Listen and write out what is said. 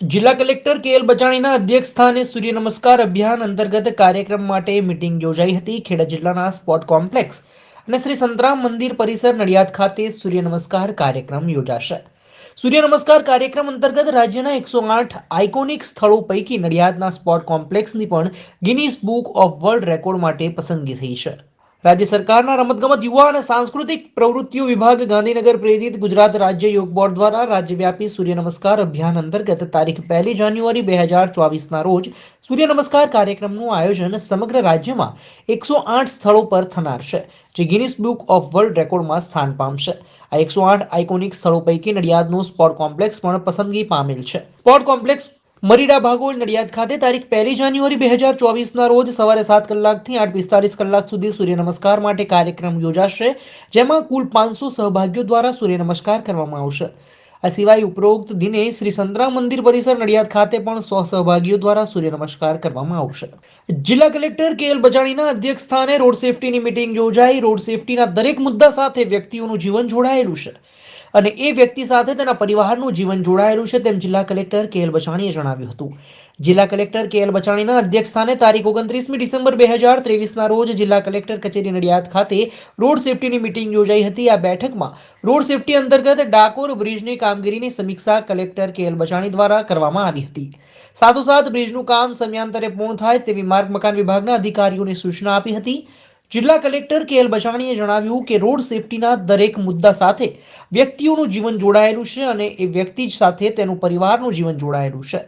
જિલ્લા કલેક્ટર કે એલ બચાણીના અધ્યક્ષ સ્થાને સૂર્ય નમસ્કાર અભિયાન અંતર્ગત કાર્યક્રમ માટે મીટિંગ યોજાઈ હતી ખેડા જિલ્લાના સ્પોર્ટ કોમ્પ્લેક્સ અને શ્રી સંતરામ મંદિર પરિસર નડિયાદ ખાતે સૂર્ય નમસ્કાર કાર્યક્રમ યોજાશે. સૂર્ય નમસ્કાર કાર્યક્રમ અંતર્ગત રાજ્યના એકસો આઠ આઇકોનિક સ્થળો પૈકી નડિયાદના સ્પોર્ટ કોમ્પ્લેક્સની પણ Guinness book of world record માટે પસંદગી થઈ છે. રાજ્ય સરકારના રમતગમત યુવા અને સાંસ્કૃતિક પ્રવૃત્તિઓ વિભાગ ગાંધીનગર પ્રેરિત ગુજરાત રાજ્ય યોગ બોર્ડ દ્વારા રાજ્યવ્યાપી સૂર્ય નમસ્કાર અભિયાન અંતર્ગત તારીખ પહેલી જાન્યુઆરી બે હજાર ચોવીસના રોજ સૂર્ય નમસ્કાર કાર્યક્રમનું આયોજન સમગ્ર રાજ્યમાં એકસો આઠ સ્થળો પર થનાર છે, જે ગિનિસ બુક ઓફ વર્લ્ડ રેકોર્ડમાં સ્થાન પામશે. આ એકસો આઠ આઇકોનિક સ્થળો પૈકી નડિયાદનું સ્પોર્ટ કોમ્પ્લેક્સ પણ પસંદગી પામેલ છે. સ્પોર્ટ કોમ્પ્લેક્સ મરીડા ભાગોળ નડિયાદ ખાતે તારીખ પહેલી જાન્યુઆરી બે હજાર ચોવીસના રોજ સવારે સાત કલાકથી આઠ પિસ્તાલીસ કલાક સુધી સૂર્ય નમસ્કાર માટે કાર્યક્રમ યોજાશે, જેમાં કુલ પાંચસો સહભાગીઓ દ્વારા સૂર્ય નમસ્કાર કરવામાં આવશે. આ સિવાય ઉપરોક્ત દિને શ્રી સંતરામ મંદિર પરિસર નડિયાદ ખાતે પણ સો સહભાગીઓ દ્વારા સૂર્ય નમસ્કાર કરવામાં આવશે. જિલ્લા કલેક્ટર કે એલ બજાણીના અધ્યક્ષ સ્થાને રોડ સેફટીની મિટિંગ યોજાઈ, રોડ સેફટીના દરેક મુદ્દા સાથે વ્યક્તિઓનું જીવન જોડાયેલું છે. અને એ વ્યક્તિ સાથે તેના પરિવારનું જીવન જોડાયેલું છે, તેમ જિલ્લા કલેક્ટર કે એલ બચાણીએ જણાવ્યું હતું. જિલ્લા કલેક્ટર કે એલ બચાણીના અધ્યક્ષસ્થાને તારીખ ઓગણત્રીસમી ડિસેમ્બર બે હજાર ત્રેવીસના રોજ જિલ્લા કલેક્ટર કચેરી નડિયાદ ખાતે રોડ સેફટીની મિટિંગ યોજાઈ હતી. આ બેઠકમાં રોડ સેફટી અંતર્ગત ડાકોર બ્રિજની કામગીરીની સમીક્ષા કલેક્ટર કે એલ બચાણી દ્વારા કરવામાં આવી હતી. સાથોસાથ બ્રિજનું કામ સમયાંતરે પૂર્ણ થાય તેવી માર્ગ મકાન વિભાગના અધિકારીઓને સૂચના આપી હતી. જિલ્લા કલેક્ટર કે એલ બજાણીએ જણાવ્યું કે રોડ સેફટીના દરેક મુદ્દા સાથે વ્યક્તિઓનું જીવન જોડાયેલું છે અને એ વ્યક્તિ જ સાથે તેનું પરિવારનું જીવન જોડાયેલું છે.